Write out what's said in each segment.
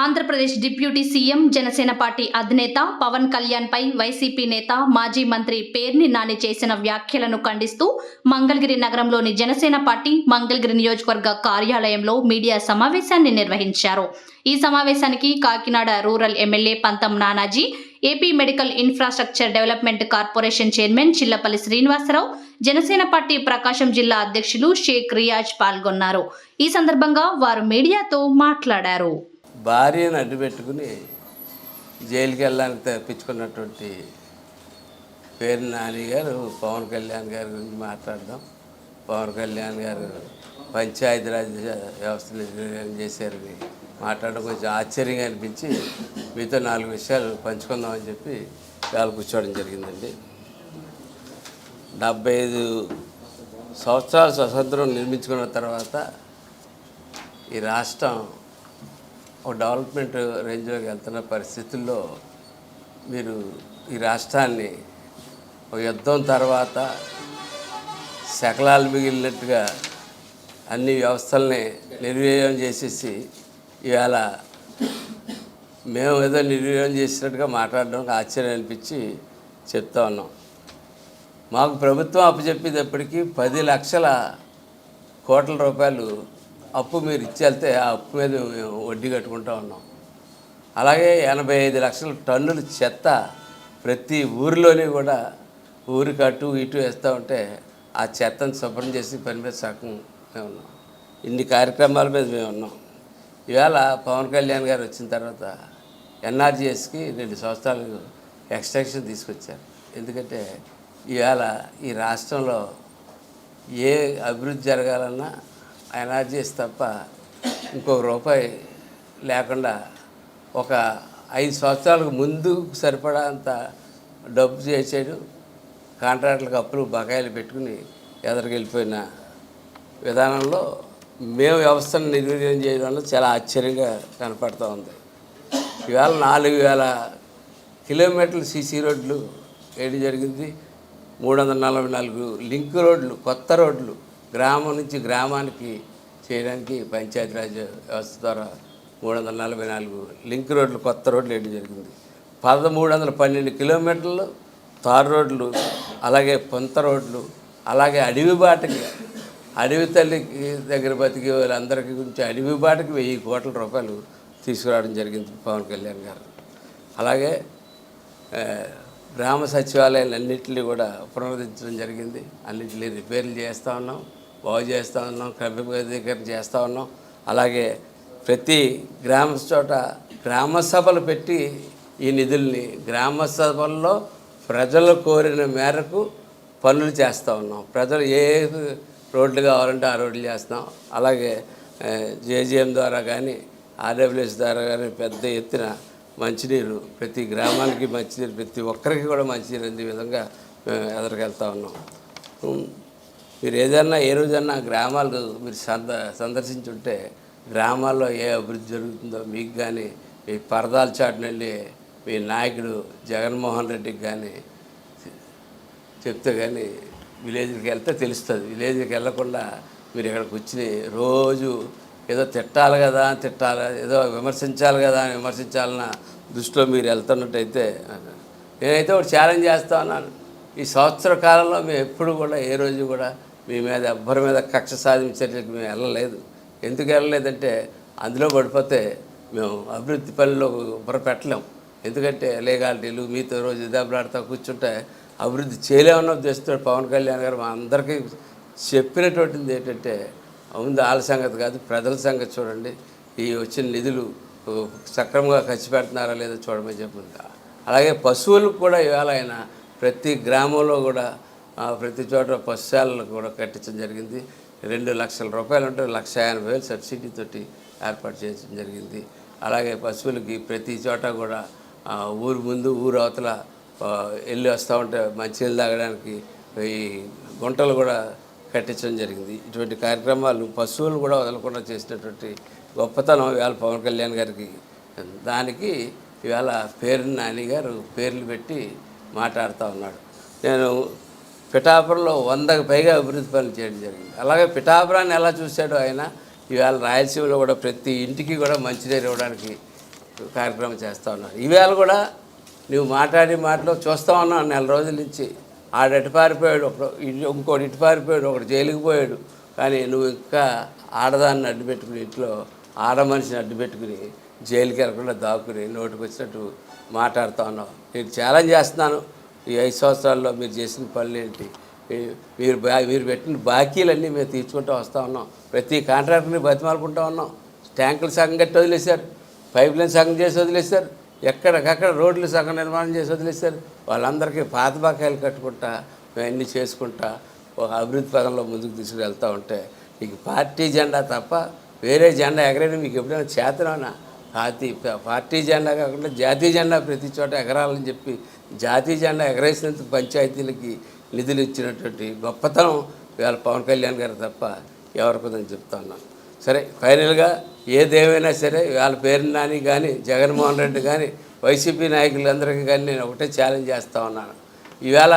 Andhra Pradesh deputy CM Janasena party అధినేత Pawan కళ్యాణ్పై YCP నేత మాజీ మంత్రి పేర్ని నాని చేసిన వ్యాఖ్యలను ఖండిస్తూ మంగళగిరి నగరంలోని జనసేన పార్టీ మంగళగిరి నియోజకవర్గ కార్యాలయంలో మీడియా సమావేశాన్ని నిర్వహించారు. ఈ సమావేశానికి Kakinada rural MLA Pantham Nanaji AP medical infrastructure development corporation chairman Chillapalli Srinivasarao Janasena party Prakasam జిల్లా అధ్యక్షులు షేక్ రియాజ్ పాల్గొన్నారు. ఈ సందర్భంగా వారు మీడియాతో మాట్లాడారు. భార్యను అడ్డు పెట్టుకుని జైలుకి వెళ్ళడానికి తప్పించుకున్నటువంటి పేరు నాని గారు పవన్ కళ్యాణ్ గారి గురించి మాట్లాడదాం. పవన్ కళ్యాణ్ గారు పంచాయతీరాజ్ వ్యవస్థను నిర్వీర్యం చేశారని మాట్లాడడం కొంచెం ఆశ్చర్యంగా అనిపించి మీతో నాలుగు విషయాలు పంచుకుందామని చెప్పి వాళ్ళు కూర్చోవడం జరిగిందండి. డెబ్బై ఐదు సంవత్సరాల స్వతంత్రం నిర్మించుకున్న తర్వాత ఈ రాష్ట్రం ఒక డెవలప్మెంట్ రేంజ్లోకి వెళ్తున్న పరిస్థితుల్లో మీరు ఈ రాష్ట్రాన్ని ఒక యుద్ధం తర్వాత శకలాలు మిగిలినట్టుగా అన్ని వ్యవస్థల్ని నిర్వీర్యం చేసేసి ఇవాళ మేము ఏదో నిర్వీర్యం చేసినట్టుగా మాట్లాడడానికి ఆశ్చర్యం అనిపించి చెప్తా ఉన్నాం. మాకు ప్రభుత్వం అప్పచెప్పేటప్పటికీ పది లక్షల కోట్ల రూపాయలు అప్పు మీరు ఇచ్చేళ్తే ఆ అప్పు మీద మేము వడ్డీ కట్టుకుంటా ఉన్నాం. అలాగే ఎనభై ఐదు లక్షల టన్నుల చెత్త ప్రతి ఊరిలోనే కూడా ఊరికి అటు ఇటు వేస్తూ ఉంటే ఆ చెత్తను శుభ్రం చేసి పని మీద సగం మేము ఉన్నాం. ఇన్ని కార్యక్రమాల మీద మేము ఉన్నాం. ఇవాళ పవన్ కళ్యాణ్ గారు వచ్చిన తర్వాత ఎన్ఆర్జీఎస్కి రెండు సంవత్సరాలు ఎక్స్టెన్షన్ తీసుకొచ్చారు. ఎందుకంటే ఇవాళ ఈ రాష్ట్రంలో ఏ అభివృద్ధి జరగాలన్నా ఎనర్జీస్ తప్ప ఇంకొక రూపాయి లేకుండా ఒక ఐదు సంవత్సరాలకు ముందు సరిపడా అంత డబ్బు చేసాడు కాంట్రాక్టులకు అప్పులు బకాయిలు పెట్టుకుని ఎదరికెళ్ళిపోయిన విధానంలో మేము వ్యవస్థను నిర్వీర్యం చేయడం వల్ల చాలా ఆశ్చర్యంగా కనపడుతూ ఉంది. ఇవాళ నాలుగు వేల కిలోమీటర్లు సీసీ రోడ్లు వేయడం జరిగింది. మూడు వందల నలభై నాలుగు లింక్ రోడ్లు కొత్త రోడ్లు గ్రామం నుంచి గ్రామానికి చేయడానికి పంచాయతీరాజ్ వ్యవస్థ ద్వారా మూడు వందల నలభై నాలుగు లింక్ రోడ్లు కొత్త రోడ్లు వేయడం జరిగింది. పదమూడు వందల పన్నెండు కిలోమీటర్లు తారు రోడ్లు అలాగే పొంత రోడ్లు అలాగే అడవి బాటకి అడవి తల్లికి దగ్గర బతికే వాళ్ళందరికీ గురించి అడవి బాటకి వెయ్యి కోట్ల రూపాయలు తీసుకురావడం జరిగింది పవన్ కళ్యాణ్ గారు. అలాగే గ్రామ సచివాలయాలు అన్నింటినీ కూడా పునరుద్ధరించడం జరిగింది. అన్నింటినీ రిపేర్లు చేస్తూ ఉన్నాం. బాగు చేస్తూ ఉన్నాం క్రమబద్ధీకరణ చేస్తూ ఉన్నాం. అలాగే ప్రతి గ్రామ చోట గ్రామ సభలు పెట్టి ఈ నిధుల్ని గ్రామ సభల్లో ప్రజలు కోరిన మేరకు పనులు చేస్తూ ఉన్నాం. ప్రజలు ఏ రోడ్లు కావాలంటే ఆ రోడ్లు చేస్తున్నాం. అలాగే జేజీఎం ద్వారా కానీ ఆర్డబ్ల్యూఎస్ ద్వారా కానీ పెద్ద ఎత్తున మంచినీరు ప్రతి గ్రామానికి మంచినీరు ప్రతి ఒక్కరికి కూడా మంచినీరు అందే విధంగా మేము ఎదురుకెళ్తా ఉన్నాం. మీరు ఏదన్నా ఏ రోజన్నా గ్రామాలు మీరు సంద సందర్శించుంటే గ్రామాల్లో ఏ అభివృద్ధి జరుగుతుందో మీకు కానీ మీ పరదాల చాటున వెళ్ళి మీ నాయకుడు జగన్మోహన్ రెడ్డికి కానీ చెప్తే కానీ విలేజ్కి వెళ్తే తెలుస్తుంది. విలేజ్కి వెళ్ళకుండా మీరు ఇక్కడికి వచ్చి రోజు ఏదో తిట్టాలి కదా అని తిట్టాలి ఏదో విమర్శించాలి కదా అని విమర్శించాలన్న దృష్టిలో మీరు వెళ్తున్నట్టయితే నేనైతే ఒకటి ఛాలెంజ్ చేస్తా ఉన్నాను. ఈ సంవత్సర కాలంలో మేము ఎప్పుడు కూడా ఏ రోజు కూడా మీ మీద ఎవ్వరి మీద కక్ష సాధించే మేము వెళ్ళలేదు. ఎందుకు వెళ్ళలేదంటే అందులో పడిపోతే మేము అభివృద్ధి పనిలో బుర్ర పెట్టలేం ఎందుకంటే లీగాలిటీలు మీతో రోజు దెబ్బలాడుతూ కూర్చుంటే అభివృద్ధి చేయలేమన్న ఉద్దేశంతో పవన్ కళ్యాణ్ గారు మా అందరికీ చెప్పినటువంటిది ఏంటంటే ముందు వాళ్ళ సంగతి కాదు ప్రజల సంగతి చూడండి. ఈ వచ్చిన నిధులు సక్రమంగా ఖర్చు పెడుతున్నారా లేదో చూడమని చెప్పింది అలాగే పశువులకు కూడా ఇవాళ ప్రతి గ్రామంలో కూడా ప్రతి చోట పశుశాలను కూడా కట్టించడం జరిగింది. రెండు లక్షల రూపాయలు ఉంటే లక్ష ఎనభై వేలు సబ్సిడీతోటి ఏర్పాటు చేయడం జరిగింది. అలాగే పశువులకి ప్రతి చోట కూడా ఊరు ముందు ఊరు అవతల వెళ్ళి వస్తూ ఉంటే మంచినీళ్ళు తాగడానికి ఈ గుంటలు కూడా కట్టించడం జరిగింది. ఇటువంటి కార్యక్రమాలు పశువులు కూడా వదలకుండా చేసినటువంటి గొప్పతనం ఇవాళ పవన్ కళ్యాణ్ గారికి. దానికి ఇవాళ పేరు నాని గారు పేర్లు పెట్టి మాట్లాడుతూ ఉన్నాడు. నేను పిఠాపురంలో వందకు పైగా అభివృద్ధి పనులు చేయడం జరిగింది. అలాగే పిఠాపురాన్ని ఎలా చూశాడో ఆయన ఇవాళ రాయలసీమలో కూడా ప్రతి ఇంటికి కూడా మంచినీరు ఇవ్వడానికి కార్యక్రమం చేస్తూ ఉన్నాను ఈవేళ కూడా నువ్వు మాట్లాడి మాటలో చూస్తూ ఉన్నావు నెల రోజుల నుంచి. ఆడు ఎటు పారిపోయాడు ఒకడు ఇంకోటి ఇటు పారిపోయాడు ఒకడు జైలుకి పోయాడు. కానీ నువ్వు ఇంకా ఆడదాన్ని అడ్డు పెట్టుకుని ఇంట్లో ఆడ మనిషిని అడ్డు పెట్టుకుని జైలుకి వెళ్ళకుండా దాక్కుని నోటికి వచ్చినట్టు మాట్లాడుతూ ఉన్నావు. నేను ఛాలెంజ్ చేస్తున్నాను. ఈ ఐదు సంవత్సరాల్లో మీరు చేసిన పనులు ఏంటి? మీరు బా- మీరు పెట్టిన బాకీలన్నీ మేము తీర్చుకుంటూ వస్తూ ఉన్నాం. ప్రతి కాంట్రాక్టర్ని బతిమాలుకుంటూ ఉన్నాం. ట్యాంకులు సగం కట్టి వదిలేశారు. పైప్ లైన్ సగం చేసి వదిలేశారు. ఎక్కడికక్కడ రోడ్లు సగం నిర్మాణం చేసి వదిలేశారు. వాళ్ళందరికీ పాత బకాయిలు కట్టుకుంటా మేము అన్నీ చేసుకుంటా ఒక అభివృద్ధి పదంలో ముందుకు తీసుకువెళ్తూ ఉంటే మీకు పార్టీ జెండా తప్ప వేరే జెండా ఎగరేయడం మీకు ఎప్పుడైనా చేతనా పార్టీ పార్టీ జెండా కాకుండా జాతీయ జెండా ప్రతి చోట ఎగరాలని చెప్పి జాతీయ జెండా ఎగరేసినందుకు పంచాయతీలకి నిధులు ఇచ్చినటువంటి గొప్పతనం ఇవాళ పవన్ కళ్యాణ్ గారు తప్ప ఎవరికదని చెప్తా ఉన్నాను సరే ఫైనల్గా ఏదేమైనా సరే వాళ్ళ పేరు నాని కానీ జగన్మోహన్ రెడ్డి కానీ వైసీపీ నాయకులందరికీ కానీ నేను ఒకటే ఛాలెంజ్ చేస్తూ ఉన్నాను. ఈవేళ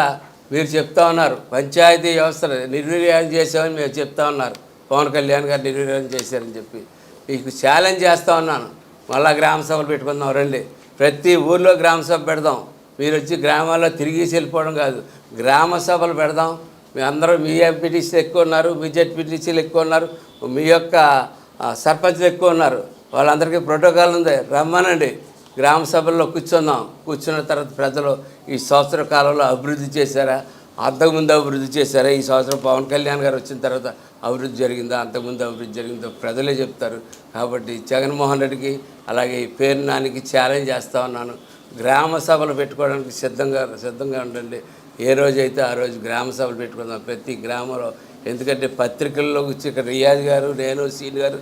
మీరు చెప్తా ఉన్నారు పంచాయతీ వ్యవస్థను నిర్వీర్యం చేసామని మీరు చెప్తా ఉన్నారు. పవన్ కళ్యాణ్ గారు నిర్వీర్యం చేశారని చెప్పి మీకు ఛాలెంజ్ చేస్తూ ఉన్నాను. మళ్ళా గ్రామ సభలు పెట్టుకుందాం రండి. ప్రతి ఊర్లో గ్రామ సభ పెడదాం. మీరు వచ్చి గ్రామాల్లో తిరిగి వెళ్ళిపోవడం కాదు. గ్రామ సభలు పెడదాం. మీ అందరూ మీ ఎంపీటీసీలు ఎక్కువ ఉన్నారు మీ జెడ్పీటీసీలు ఎక్కువ ఉన్నారు మీ యొక్క సర్పంచ్లు ఎక్కువ ఉన్నారు. వాళ్ళందరికీ ప్రోటోకాల్ ఉంది. రమ్మనండి. గ్రామ సభల్లో కూర్చుందాం. కూర్చున్న తర్వాత ప్రజలు ఈ సంవత్సర కాలంలో అభివృద్ధి చేశారా? అంతకుముందు అభివృద్ధి చేశారా? ఈ సంవత్సరం పవన్ కళ్యాణ్ గారు వచ్చిన తర్వాత అభివృద్ధి జరిగిందా అంతకుముందు అభివృద్ధి జరిగిందో ప్రజలే చెప్తారు. కాబట్టి జగన్మోహన్ రెడ్డికి అలాగే ఈ పేరు నానికి ఛాలెంజ్ చేస్తూ ఉన్నాను. గ్రామ సభలు పెట్టుకోవడానికి సిద్ధంగా సిద్ధంగా ఉండండి. ఏ రోజైతే ఆ రోజు గ్రామ సభలు పెట్టుకుందాం ప్రతి గ్రామంలో. ఎందుకంటే పత్రికల్లో వచ్చి ఇక్కడ రియాజ్ గారు నేను సీన్ గారు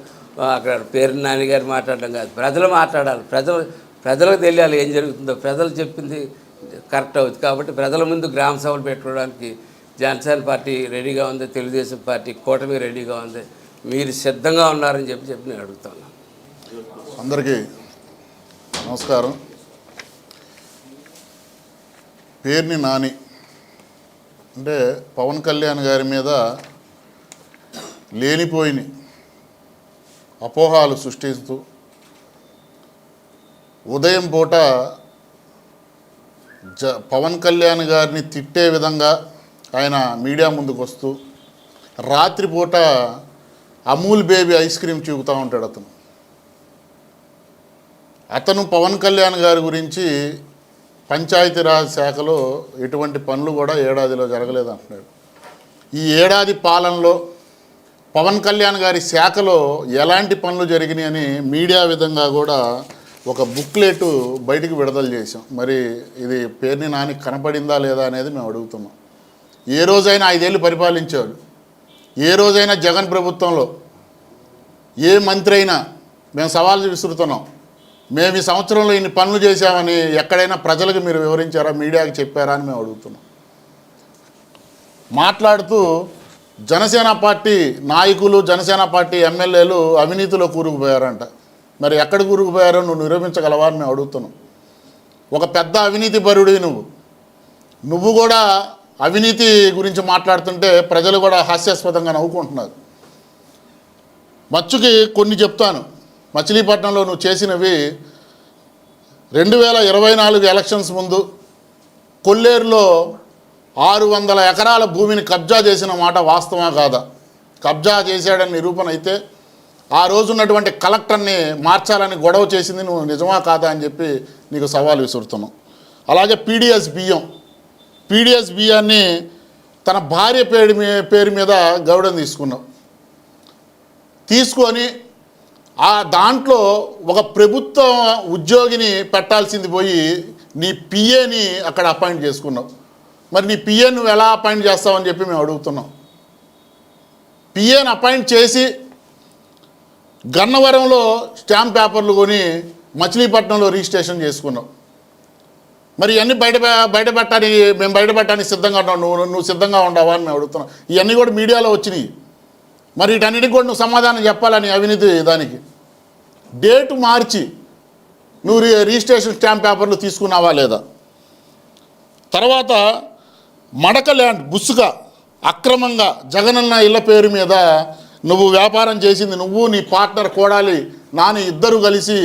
అక్కడ పేరు నాని గారు మాట్లాడడం కాదు. ప్రజలు మాట్లాడాలి. ప్రజలు ప్రజలకు తెలియాలి ఏం జరుగుతుందో. ప్రజలు చెప్పింది కరెక్ట్ అవుతుంది. కాబట్టి ప్రజల ముందు గ్రామ సభలు పెట్టుకోవడానికి జనసేన పార్టీ రెడీగా ఉంది తెలుగుదేశం పార్టీ కూటమి రెడీగా ఉంది. మీరు సిద్ధంగా ఉన్నారని చెప్పి చెప్పి నేను అడుగుతాను. అందరికీ నమస్కారం. పేరుని నాని. అంటే పవన్ కళ్యాణ్ గారి మీద లేనిపోయిన అపోహాలు సృష్టిస్తూ ఉదయం పూట జ పవన్ కళ్యాణ్ గారిని తిట్టే విధంగా ఆయన మీడియా ముందుకు వస్తూ రాత్రిపూట అమూల్ బేబీ ఐస్ క్రీమ్ చూపుతూ ఉంటాడు అతను. అతను పవన్ కళ్యాణ్ గారి గురించి పంచాయతీరాజ్ శాఖలో ఎటువంటి పనులు కూడా ఏడాదిలో జరగలేదు అంటున్నాడు. ఈ ఏడాది పాలనలో పవన్ కళ్యాణ్ గారి శాఖలో ఎలాంటి పనులు జరిగినాయని మీడియా విధంగా కూడా ఒక బుక్లెట్ బయటికి విడుదల చేసాం మరి ఇది పేర్ని నాని కనపడిందా లేదా అనేది మేము అడుగుతున్నాం. ఏ రోజైనా ఐదేళ్ళు పరిపాలించాడు ఏ రోజైనా జగన్ ప్రభుత్వంలో ఏ మంత్రి అయినా మేము సవాళ్ళు విసురుతున్నాం. మేము ఈ సంవత్సరంలో ఇన్ని పనులు చేశామని ఎక్కడైనా ప్రజలకు మీరు వివరించారా? మీడియాకి చెప్పారా అని మేము అడుగుతున్నాం. మాట్లాడుతూ జనసేన పార్టీ నాయకులు జనసేన పార్టీ ఎమ్మెల్యేలు అవినీతిలో కూరుకుపోయారంట. మరి ఎక్కడ కూరుకుపోయారో నువ్వు నిరూపించగలవా అని మేము అడుగుతున్నాం. ఒక పెద్ద అవినీతి పరుడి నువ్వు. నువ్వు కూడా అవినీతి గురించి మాట్లాడుతుంటే ప్రజలు కూడా హాస్యాస్పదంగా నవ్వుకుంటున్నారు మచ్చుకి కొన్ని చెప్తాను. మచిలీపట్నంలో నువ్వు చేసినవి రెండు వేల ఇరవై నాలుగు ఎలక్షన్స్ ముందు కొల్లేరులో ఆరు వందల ఎకరాల భూమిని కబ్జా చేసిన మాట వాస్తవా కాదా? కబ్జా చేశాడని నిరూపణ అయితే ఆ రోజు ఉన్నటువంటి కలెక్టర్ని మార్చాలని గొడవ చేసింది నువ్వు నిజమా కాదా అని చెప్పి నీకు సవాల్ విసురుతున్నావు అలాగే పీడిఎస్ బియ్యం. పీడిఎస్ బియ్యాన్ని తన భార్య పేరు మీ పేరు మీద గౌడని తీసుకున్నాం. తీసుకొని ఆ దాంట్లో ఒక ప్రభుత్వ ఉద్యోగిని పెట్టాల్సింది పోయి నీ పిఏని అక్కడ అపాయింట్ చేసుకున్నావు మరి నీ పిఏ నువ్వు ఎలా అపాయింట్ చేస్తావని చెప్పి మేము అడుగుతున్నాం. పిఏని అపాయింట్ చేసి గన్నవరంలో స్టాంప్ పేపర్లు కొని మచిలీపట్నంలో రిజిస్ట్రేషన్ చేసుకున్నావు మరి ఇవన్నీ బయట బయటపెట్టడానికి మేము బయటపెట్టడానికి సిద్ధంగా ఉన్నావు నువ్వు నువ్వు సిద్ధంగా ఉండవా అని మేము అడుగుతున్నాం. ఇవన్నీ కూడా మీడియాలో వచ్చినాయి. మరి వీటన్నిటికి కూడా నువ్వు సమాధానం చెప్పాలని అవినీతి దానికి. డేటు మార్చి నువ్వు రిజిస్ట్రేషన్ స్టాంప్ పేపర్లు తీసుకున్నావా లేదా? తర్వాత మడక ల్యాండ్ బుసుగా అక్రమంగా జగనన్న ఇళ్ళ పేరు మీద నువ్వు వ్యాపారం చేసింది నువ్వు నీ పార్ట్నర్ కోడాలి నాని ఇద్దరు కలిసి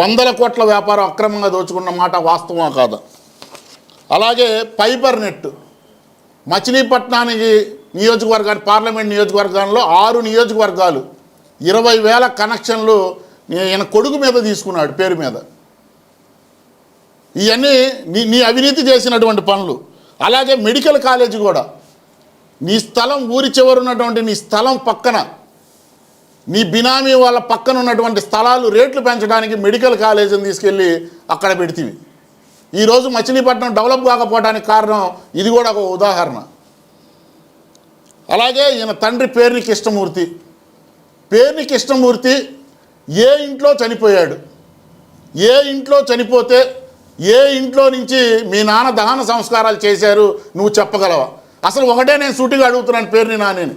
వందల కోట్ల వ్యాపారం అక్రమంగా దోచుకున్న మాట వాస్తవం కాదు? అలాగే ఫైబర్ నెట్ మచిలీపట్నానికి నియోజకవర్గాన్ని పార్లమెంట్ నియోజకవర్గంలో ఆరు నియోజకవర్గాలు ఇరవై వేల కనెక్షన్లు ఈయన కొడుకు మీద తీసుకున్నాడు పేరు మీద. ఇవన్నీ నీ నీ అవినీతి చేసినటువంటి పనులు. అలాగే మెడికల్ కాలేజీ కూడా. నీ స్థలం ఊరి చివర ఉన్నటువంటి నీ స్థలం పక్కన నీ బినామీ వాళ్ళ పక్కన ఉన్నటువంటి స్థలాలు రేట్లు పెంచడానికి మెడికల్ కాలేజీని తీసుకెళ్ళి అక్కడ పెడితే ఈరోజు మచిలీపట్నం డెవలప్ కాకపోవడానికి కారణం ఇది కూడా ఒక ఉదాహరణ. అలాగే ఈయన తండ్రి పేరుని కృష్ణమూర్తి. పేరుని కృష్ణమూర్తి ఏ ఇంట్లో చనిపోయాడు? ఏ ఇంట్లో చనిపోతే ఏ ఇంట్లో నుంచి మీ నాన్న దహన సంస్కారాలు చేశారు నువ్వు చెప్పగలవా? అసలు ఒకటే నేను సూటిగా అడుగుతున్నాను పేరుని నానేని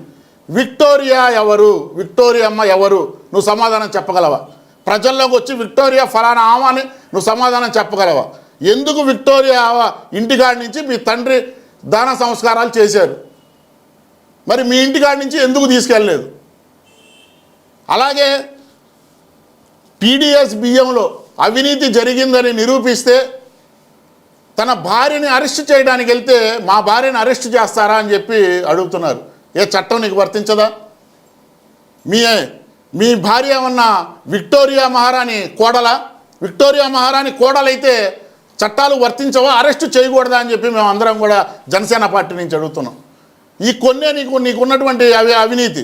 విక్టోరియా ఎవరు? విక్టోరియా అమ్మ ఎవరు? నువ్వు సమాధానం చెప్పగలవా? ప్రజల్లోకి వచ్చి విక్టోరియా ఫలానా ఆమె అని నువ్వు సమాధానం చెప్పగలవా? ఎందుకు విక్టోరియా ఇంటికాడి నుంచి మీ తండ్రి దాన సంస్కారాలు చేశారు. మరి మీ ఇంటికాడి నుంచి ఎందుకు తీసుకెళ్ళలేదు? అలాగే టీడీఎస్ బియ్యంలో అవినీతి జరిగిందని నిరూపిస్తే తన భార్యని అరెస్ట్ చేయడానికి వెళ్తే మా భార్యని అరెస్ట్ చేస్తారా అని చెప్పి అడుగుతున్నారు. ఏ చట్టం నీకు వర్తించదా? మీ మీ భార్య ఉన్న విక్టోరియా మహారాణి కోడల? విక్టోరియా మహారాణి కోడలైతే చట్టాలు వర్తించవా? అరెస్ట్ చేయకూడదా అని చెప్పి మేము అందరం కూడా జనసేన పార్టీ నుంచి అడుగుతున్నాం. ఈ కొన్నే నీకు నీకు ఉన్నటువంటి అవి అవినీతి.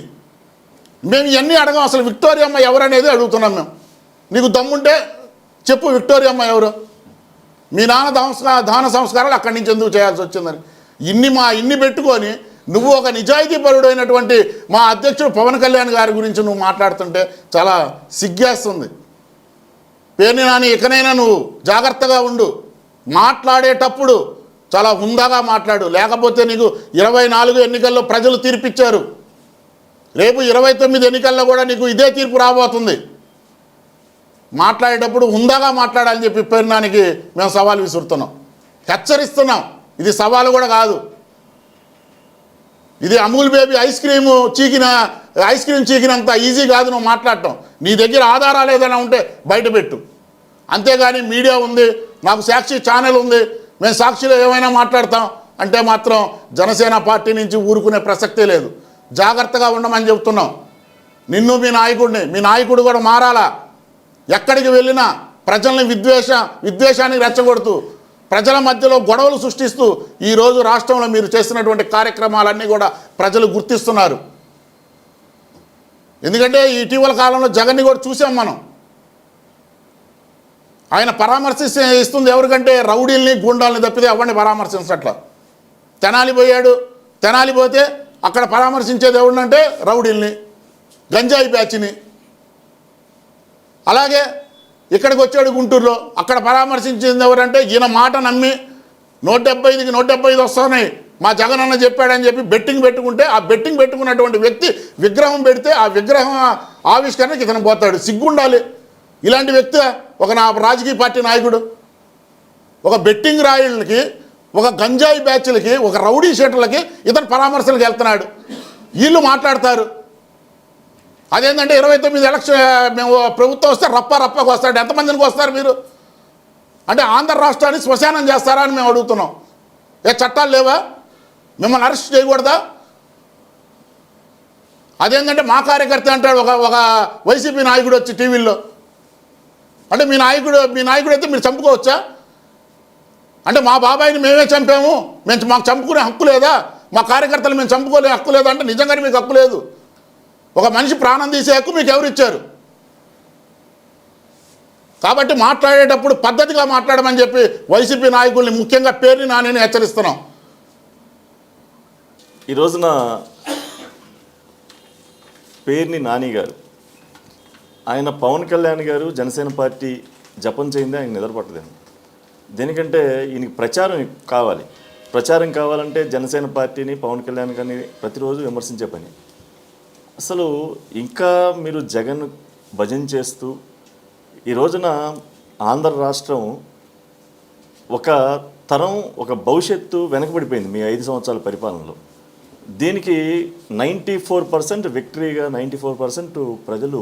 మేము ఇవన్నీ అడగం. అసలు విక్టోరియా అమ్మ ఎవరనేది అడుగుతున్నాం మేము. నీకు దమ్ముంటే చెప్పు విక్టోరియా అమ్మ ఎవరు? మీ నాన్న సంస్కార దాన సంస్కారాలు అక్కడి నుంచి ఎందుకు చేయాల్సి వచ్చిందని. ఇన్ని మా ఇన్ని పెట్టుకొని నువ్వు ఒక నిజాయితీపరుడైనటువంటి మా అధ్యక్షుడు పవన్ కళ్యాణ్ గారి గురించి నువ్వు మాట్లాడుతుంటే చాలా సిగ్గేస్తుంది. పేర్ని నాని ఇకనైనా నువ్వు జాగ్రత్తగా ఉండు. మాట్లాడేటప్పుడు చాలా హుందాగా మాట్లాడు. లేకపోతే నీకు ఇరవై నాలుగు ఎన్నికల్లో ప్రజలు తీర్పిచ్చారు. రేపు ఇరవై తొమ్మిది ఎన్నికల్లో కూడా నీకు ఇదే తీర్పు రాబోతుంది. మాట్లాడేటప్పుడు హుందాగా మాట్లాడాలని చెప్పి పేరునానికి మేము సవాల్ విసురుతున్నాం. హెచ్చరిస్తున్నాం. ఇది సవాలు కూడా కాదు. ఇది అమూల్ బేబీ ఐస్ క్రీమ్ చీకిన ఐస్ క్రీమ్ చీకినంత ఈజీ కాదు నువ్వు మాట్లాడటం. నీ దగ్గర ఆధారాలు ఏదైనా ఉంటే బయటపెట్టు అంతేగాని మీడియా ఉంది నాకు సాక్షి ఛానల్ ఉంది మేము సాక్షిలో ఏమైనా మాట్లాడతాం అంటే మాత్రం జనసేన పార్టీ నుంచి ఊరుకునే ప్రసక్తే లేదు. జాగ్రత్తగా ఉండమని చెప్తున్నాం. నిన్ను మీ నాయకుడిని మీ నాయకుడు కూడా మారాలా? ఎక్కడికి వెళ్ళినా ప్రజల్ని విద్వేష విద్వేషానికి రెచ్చగొడుతూ ప్రజల మధ్యలో గొడవలు సృష్టిస్తూ ఈరోజు రాష్ట్రంలో మీరు చేస్తున్నటువంటి కార్యక్రమాలన్నీ కూడా ప్రజలు గుర్తిస్తున్నారు. ఎందుకంటే ఇటీవల కాలంలో జగన్ని కూడా చూసాం మనం. ఆయన పరామర్శిస్తే ఇస్తుంది ఎవరికంటే రౌడీల్ని గుండాలని తప్పితే ఎవరిని పరామర్శించట్లా. తెనాలి పోయాడు తెనాలి పోతే అక్కడ పరామర్శించేది ఎవరినంటే రౌడీల్ని గంజాయి బ్యాచ్ని అలాగే ఇక్కడికి వచ్చాడు గుంటూరులో. అక్కడ పరామర్శించింది ఎవరంటే ఈయన మాట నమ్మి నూట డెబ్బై ఐదుకి నూట డెబ్బై ఐదు వస్తున్నాయి మా జగన్ అన్న చెప్పాడని చెప్పి బెట్టింగ్ పెట్టుకుంటే ఆ బెట్టింగ్ పెట్టుకున్నటువంటి వ్యక్తి విగ్రహం పెడితే ఆ విగ్రహం ఆవిష్కరణకి ఇతను పోతాడు. సిగ్గుండాలి. ఇలాంటి వ్యక్తి ఒక నా రాజకీయ పార్టీ నాయకుడు. ఒక బెట్టింగ్ రాయుళ్ళకి ఒక గంజాయి బ్యాచ్లకి ఒక రౌడీ షీటర్లకి ఇతను పరామర్శలకు వెళ్తున్నాడు. వీళ్ళు మాట్లాడతారు. అదేంటంటే ఇరవై తొమ్మిది ఎలక్షన్ మేము ప్రభుత్వం వస్తే రప్ప రప్పకు వస్తాడు ఎంతమందికి వస్తారు మీరు? అంటే ఆంధ్ర రాష్ట్రాన్ని శ్మశానం చేస్తారా అని మేము అడుగుతున్నాం. ఏ చట్టాలు లేవా? మిమ్మల్ని అరెస్ట్ చేయకూడదా? అదేంటంటే మా కార్యకర్త అంటాడు ఒక ఒక వైసీపీ నాయకుడు వచ్చి టీవీల్లో. అంటే మీ నాయకుడు మీ నాయకుడు అయితే మీరు చంపుకోవచ్చా? అంటే మా బాబాయిని మేమే చంపాము. మేము మాకు చంపుకునే హక్కు లేదా? మా కార్యకర్తలు మేము చంపుకోలే హక్కు లేదా? అంటే నిజంగానే మీకు హక్కు లేదు. ఒక మనిషి ప్రాణం తీసే హక్కు మీకు ఎవరు ఇచ్చారు కాబట్టి మాట్లాడేటప్పుడు పద్ధతిగా మాట్లాడమని చెప్పి వైసీపీ నాయకుల్ని ముఖ్యంగా పేరుని నాని హెచ్చరిస్తున్నాం. ఈ రోజున పేర్ని నాని గారు ఆయన పవన్ కళ్యాణ్ గారు జనసేన పార్టీ జపం చేయింది ఆయన నిద్రపట్టదేమో దేనికంటే ఈయనకి ప్రచారం కావాలి. ప్రచారం కావాలంటే జనసేన పార్టీని పవన్ కళ్యాణ్ గారిని ప్రతిరోజు విమర్శించే పని. అసలు ఇంకా మీరు జగన్ భజన చేస్తూ ఈ రోజున ఆంధ్ర రాష్ట్రం ఒక తరం ఒక భవిష్యత్తు వెనకబడిపోయింది మీ ఐదు సంవత్సరాల పరిపాలనలో. దీనికి నైంటీ ఫోర్ పర్సెంట్ విక్టరీగా నైంటీ ఫోర్ పర్సెంట్ ప్రజలు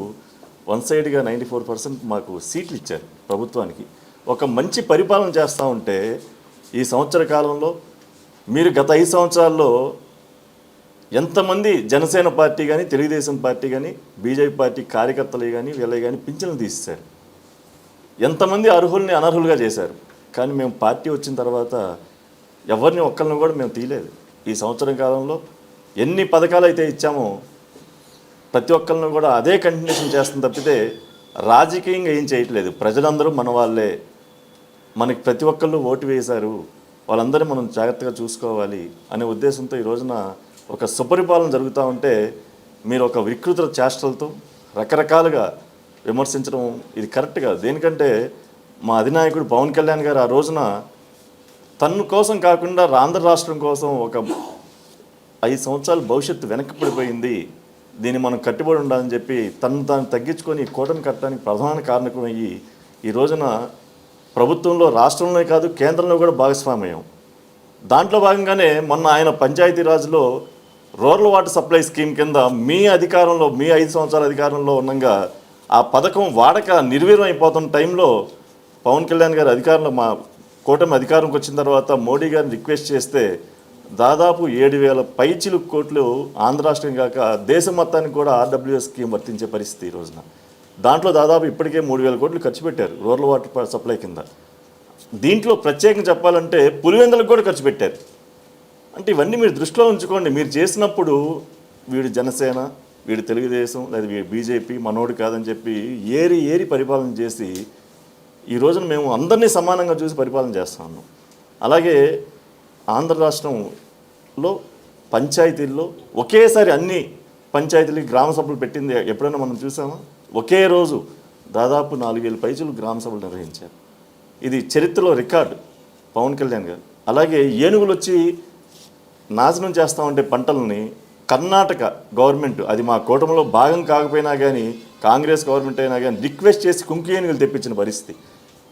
వన్ సైడ్గా నైంటీ ఫోర్ పర్సెంట్ మాకు సీట్లు ఇచ్చారు ప్రభుత్వానికి. ఒక మంచి పరిపాలన చేస్తూ ఉంటే ఈ సంవత్సర కాలంలో మీరు గత ఐదు సంవత్సరాల్లో ఎంతమంది జనసేన పార్టీ కానీ తెలుగుదేశం పార్టీ కానీ బీజేపీ పార్టీ కార్యకర్తలు కానీ వీళ్ళే కానీ పింఛన్లు తీసేశారు. ఎంతమంది అర్హుల్ని అనర్హులుగా చేశారు. కానీ మేము పార్టీ వచ్చిన తర్వాత ఎవరిని ఒక్కరిని కూడా మేము తీయలేదు. ఈ సంవత్సరం కాలంలో ఎన్ని పథకాలు అయితే ఇచ్చామో ప్రతి ఒక్కరిని కూడా అదే కంటిన్యూషన్ చేస్తుంది తప్పితే రాజకీయంగా ఏం చేయట్లేదు. ప్రజలందరూ మన వాళ్ళే. మనకి ప్రతి ఒక్కళ్ళు ఓటు వేశారు. వాళ్ళందరినీ మనం జాగ్రత్తగా చూసుకోవాలి అనే ఉద్దేశంతో ఈ రోజున ఒక సుపరిపాలన జరుగుతూ ఉంటే మీరు ఒక వికృత చేష్టలతో రకరకాలుగా విమర్శించడం ఇది కరెక్ట్ కాదు. దేనికంటే మా అధినాయకుడు పవన్ కళ్యాణ్ గారు ఆ రోజున తన కోసం కాకుండా ఆంధ్ర రాష్ట్రం కోసం ఒక ఐదు సంవత్సరాల భవిష్యత్తు వెనక్కి పడిపోయింది. దీన్ని మనం కట్టుబడి ఉండాలని చెప్పి తను తాను తగ్గించుకొని కూటమి కట్టడానికి ప్రధాన కారణం అయ్యి ఈ రోజున ప్రభుత్వంలో రాష్ట్రంలో కాదు కేంద్రంలో కూడా భాగస్వామ్యం. దాంట్లో భాగంగానే మొన్న ఆయన పంచాయతీరాజ్లో రూరల్ వాటర్ సప్లై స్కీమ్ కింద మీ అధికారంలో మీ ఐదు సంవత్సరాల అధికారంలో ఉండగా ఆ పథకం వాడక నిర్వీర్యం అయిపోతున్న టైంలో పవన్ కళ్యాణ్ గారు అధికారంలో మా కూటమి అధికారంకి వచ్చిన తర్వాత మోడీ గారిని రిక్వెస్ట్ చేస్తే దాదాపు ఏడు వేల పైచిలు కోట్లు ఆంధ్ర రాష్ట్రం కాక దేశం మొత్తానికి కూడా ఆర్డబ్ల్యూఎస్ స్కీమ్ వర్తించే పరిస్థితి ఈ రోజున. దాంట్లో దాదాపు ఇప్పటికే మూడు వేల కోట్లు ఖర్చు పెట్టారు రూరల్ వాటర్ సప్లై కింద. దీంట్లో ప్రత్యేకంగా చెప్పాలంటే పులివెందులకు కూడా ఖర్చు పెట్టారు. అంటే ఇవన్నీ మీరు దృష్టిలో ఉంచుకోండి. మీరు చేసినప్పుడు వీడు జనసేన వీడు తెలుగుదేశం లేదా వీడు బీజేపీ మనోడు కాదని చెప్పి ఏరి ఏరి పరిపాలన చేసి ఈ రోజున మేము అందరినీ సమానంగా చూసి పరిపాలన చేస్తాము అలాగే ఆంధ్ర రాష్ట్రంలో పంచాయతీల్లో ఒకేసారి అన్ని పంచాయతీలకి గ్రామ సభలు పెట్టింది ఎప్పుడైనా మనం చూసామా? ఒకే రోజు దాదాపు నాలుగు వేల పైచులు గ్రామ సభలు నిర్వహించారు. ఇది చరిత్రలో రికార్డు పవన్ కళ్యాణ్ గారు. అలాగే ఏనుగులు వచ్చి నాశనం చేస్తూ ఉండే పంటలని కర్ణాటక గవర్నమెంట్ అది మా కూటమిలో భాగం కాకపోయినా కానీ కాంగ్రెస్ గవర్నమెంట్ అయినా కానీ రిక్వెస్ట్ చేసి కుంకి తెప్పించిన పరిస్థితి.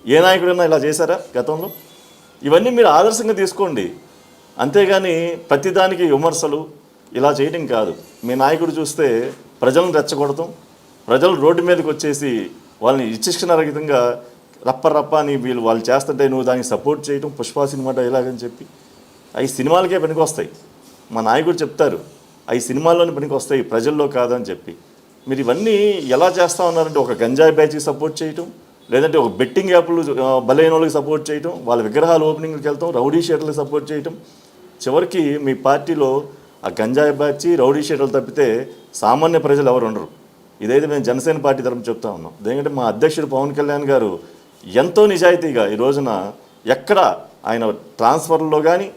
ఏ నాయకుడైనా ఇలా చేశారా గతంలో? ఇవన్నీ మీరు ఆదర్శంగా తీసుకోండి. అంతేగాని ప్రతిదానికి విమర్శలు ఇలా చేయడం కాదు. మీ నాయకుడు చూస్తే ప్రజలను రెచ్చగొడతాం. ప్రజలు రోడ్డు మీదకి వచ్చేసి వాళ్ళని ఇచ్చిష్టరహితంగా రప్ప రప్ప అని వీళ్ళు వాళ్ళు చేస్తుంటే నువ్వు దానికి సపోర్ట్ చేయడం పుష్పా సినిమా డైలాగ్ అని చెప్పి అవి సినిమాలకే పనికి వస్తాయి మా నాయకుడు చెప్తారు అవి సినిమాల్లోనే పనికి వస్తాయి ప్రజల్లో కాదని చెప్పి. మీరు ఇవన్నీ ఎలా చేస్తా ఉన్నారంటే ఒక గంజాయి బ్యాచ్కి సపోర్ట్ చేయటం లేదంటే ఒక బెట్టింగ్ యాప్లు బలైన వాళ్ళకి సపోర్ట్ చేయటం వాళ్ళ విగ్రహాలు ఓపెనింగ్కి వెళ్తాం రౌడీ షీటర్లకు సపోర్ట్ చేయటం. చివరికి మీ పార్టీలో ఆ గంజాయి బ్యాచి రౌడీ షీటర్లు తప్పితే సామాన్య ప్రజలు ఎవరు ఉండరు. ఇదైతే మేము జనసేన పార్టీ తరఫున చెప్తా ఉన్నాం. ఎందుకంటే మా అధ్యక్షుడు పవన్ కళ్యాణ్ గారు ఎంతో నిజాయితీగా ఈ రోజున ఎక్కడ ఆయన ట్రాన్స్ఫర్లో కానీ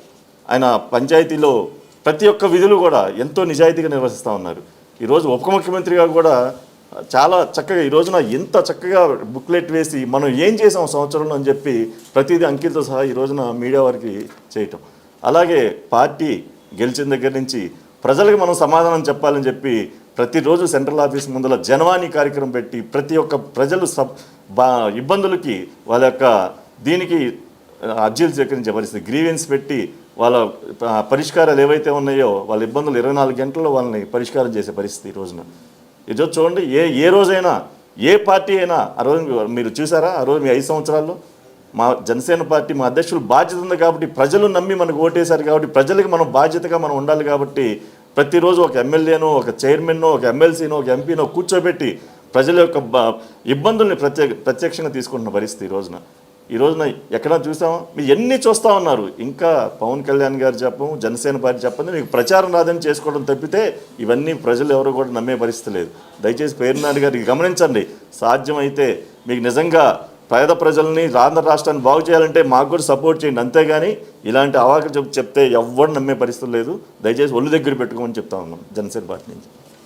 ఆయన పంచాయతీలో ప్రతి ఒక్క విధులు కూడా ఎంతో నిజాయితీగా నిర్వహిస్తూ ఉన్నారు. ఈరోజు ఉప ముఖ్యమంత్రిగా కూడా చాలా చక్కగా ఈ రోజున ఎంత చక్కగా బుక్లెట్ వేసి మనం ఏం చేసాం సంవత్సరంలో అని చెప్పి ప్రతిదీ అంకితో సహా ఈ రోజున మీడియా వారికి చేయటం. అలాగే పార్టీ గెలిచిన దగ్గర నుంచి ప్రజలకు మనం సమాధానం చెప్పాలని చెప్పి ప్రతిరోజు సెంట్రల్ ఆఫీస్ ముందర జనవాణి కార్యక్రమం పెట్టి ప్రతి ఒక్క ప్రజలు సబ్ బా ఇబ్బందులకి వాళ్ళ యొక్క దీనికి అర్జీలు సేకరించే పరిస్థితి గ్రీవెన్స్ పెట్టి వాళ్ళ పరిష్కారాలు ఏవైతే ఉన్నాయో వాళ్ళ ఇబ్బందులు ఇరవై నాలుగు గంటల్లో వాళ్ళని పరిష్కారం చేసే పరిస్థితి ఈ రోజున. ఈరోజు చూడండి ఏ ఏ రోజైనా ఏ పార్టీ అయినా ఆ రోజు మీరు చూసారా? ఆ రోజు మీ ఐదు సంవత్సరాల్లో మా జనసేన పార్టీ మా అధ్యక్షులు బాధ్యత ఉంది కాబట్టి ప్రజలు నమ్మి మనకు ఓటేశారు కాబట్టి ప్రజలకు మనం బాధ్యతగా మనం ఉండాలి కాబట్టి ప్రతిరోజు ఒక ఎమ్మెల్యేనో ఒక చైర్మన్నో ఒక ఎమ్మెల్సీనో ఒక ఎంపీనో కూర్చోబెట్టి ప్రజల యొక్క ఇబ్బందుల్ని ప్రత్యేక ప్రత్యక్షంగా తీసుకుంటున్న పరిస్థితి ఈ రోజున. ఈ రోజున ఎక్కడ చూసాం మీరు ఎన్ని చూస్తూ ఉన్నారు? ఇంకా పవన్ కళ్యాణ్ గారు చెప్పం జనసేన పార్టీ చెప్పండి మీకు ప్రచారం రాదని చేసుకోవడం తప్పితే ఇవన్నీ ప్రజలు ఎవరు కూడా నమ్మే పరిస్థితి లేదు. దయచేసి పేరునాడు గారికి గమనించండి. సాధ్యమైతే మీకు నిజంగా పేద ప్రజల్ని ఆంధ్ర రాష్ట్రాన్ని బాగు చేయాలంటే మాకు కూడా సపోర్ట్ చేయండి. అంతేగాని ఇలాంటి అవాకలు చెప్ చెప్తే ఎవ్వరు నమ్మే పరిస్థితి లేదు. దయచేసి ఒళ్ళు దగ్గర పెట్టుకోమని చెప్తా ఉన్నాం జనసేన పార్టీ నుంచి.